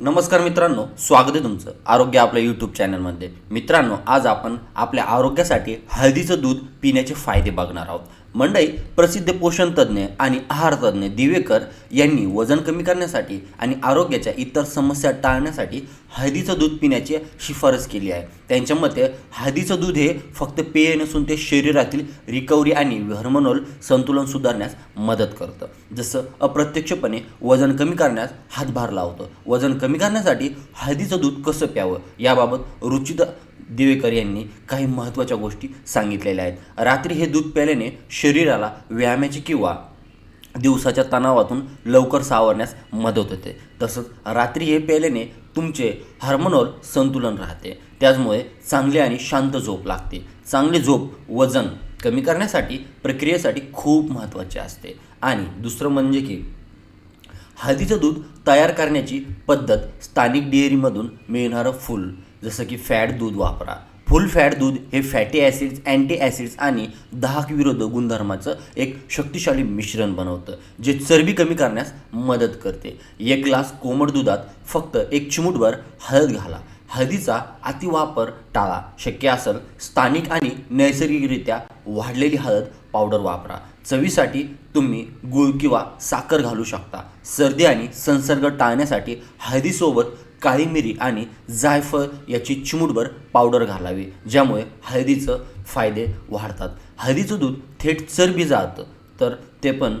नमस्कार मित्रांनो स्वागत आहे तुमचं आरोग्य आपल्या यूट्यूब चॅनलमध्ये मित्रांनो आज आपण आपल्या आरोग्यासाठी हळदीचं दूध पिण्याचे फायदे बघणार आहोत. मंडई प्रसिद्ध पोषणतज्ज्ञ आणि आहारतज्ज्ञ दिवेकर यांनी वजन कमी करण्यासाठी आणि आरोग्याच्या इतर समस्या टाळण्यासाठी हळदीचं दूध पिण्याची शिफारस केली आहे. त्यांच्या मते हळदीचं दूध हे फक्त पेय नसून ते शरीरातील रिकव्हरी आणि हर्मोनल संतुलन सुधारण्यास मदत करतं. जसं अप्रत्यक्षपणे वजन कमी करण्यास हातभार लावतं. वजन कमी करण्यासाठी हळदीचं दूध कसं प्यावं याबाबत रुचित दिवेकर यांनी काही महत्त्वाच्या गोष्टी सांगितलेल्या आहेत. रात्री हे दूध प्यायल्याने शरीराला व्यायामाची किंवा दिवसाच्या तणावातून लवकर सावरण्यास मदत होते. तसंच रात्री हे प्यायल्याने तुमचे हार्मोनल संतुलन राहते. त्याचमुळे चांगली आणि शांत झोप लागते. चांगली झोप वजन कमी करण्यासाठी प्रक्रियेसाठी खूप महत्त्वाचे असते. आणि दुसरं म्हणजे की हळदीचं दूध तयार करण्याची पद्धत स्थानिक डेअरीमधून मिळणारं फुल जसं की फॅट दूध वापरा. फुल फॅट दूध हे फॅटी ॲसिड्स अँटी ॲसिड्स आणि दाहक विरोध गुणधर्माचं एक शक्तिशाली मिश्रण बनवतं जे चरबी कमी करण्यास मदत करते. एक ग्लास कोमट दुधात फक्त एक चिमूटभर हळद घाला. हळदीचा अतिवापर टाळा. शक्य असेल स्थानिक आणि नैसर्गिकरित्या वाढलेली हळद पावडर वापरा. चवीसाठी तुम्ही गूळ किंवा साखर घालू शकता. सर्दी आणि संसर्ग टाळण्यासाठी हळदीसोबत काळी मिरी आणि जायफळ याची चिमूटभर पावडर घालावी. ज्यामुळे हळदीचं फायदे वाढतात. हळदीचं दूध थेट चरबी जातं. तर ते पण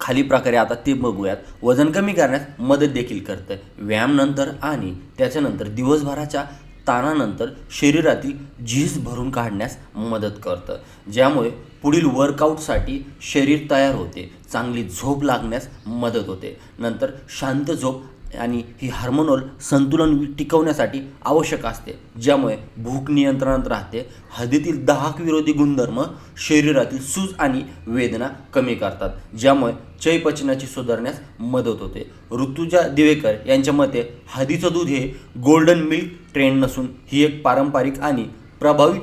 खाली प्रकारे आता ते बघूयात. वजन कमी करण्यास मदत देखील करतं. व्यायामनंतर आणि त्याच्यानंतर दिवसभराच्या ताणानंतर शरीरातील झीज भरून काढण्यास मदत करतं. ज्यामुळे पुढील वर्कआउटसाठी शरीर तयार होते. चांगली झोप लागण्यास मदत होते. नंतर शांत झोप आणि ही हार्मोनल संतुलन टिकवण्यासाठी आवश्यक असते ज्यामुळे भूक नियंत्रणात राहते हळदीतील दाहक विरोधी गुणधर्म शरीरातील सूज आणि वेदना कमी करतात ज्यामुळे चयपचनाची सुधारण्यास मदत होते. ऋतुजा दिवेकर यांच्या मते हळदीचं दूध हे गोल्डन मिल्क ट्रेंड नसून ही एक पारंपरिक आणि प्रभावी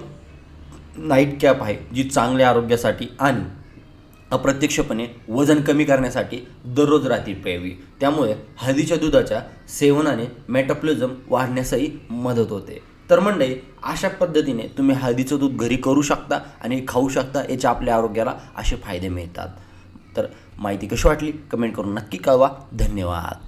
नाईट कॅप आहे जी चांगल्या आरोग्यासाठी आणि अप्रत्यक्षपणे वजन कमी करण्यासाठी दररोज रात्री प्यावी त्यामुळे हळदीच्या दुधाच्या सेवनाने मेटाप्लिझम वाढण्यासही मदत होते. तर मंडळी अशा पद्धतीने तुम्ही हळदीचं दूध घरी करू शकता आणि खाऊ शकता याचे आपल्या आरोग्याला असे फायदे मिळतात. तर माहिती कशी वाटली? कमेंट करून नक्की कळवा. धन्यवाद.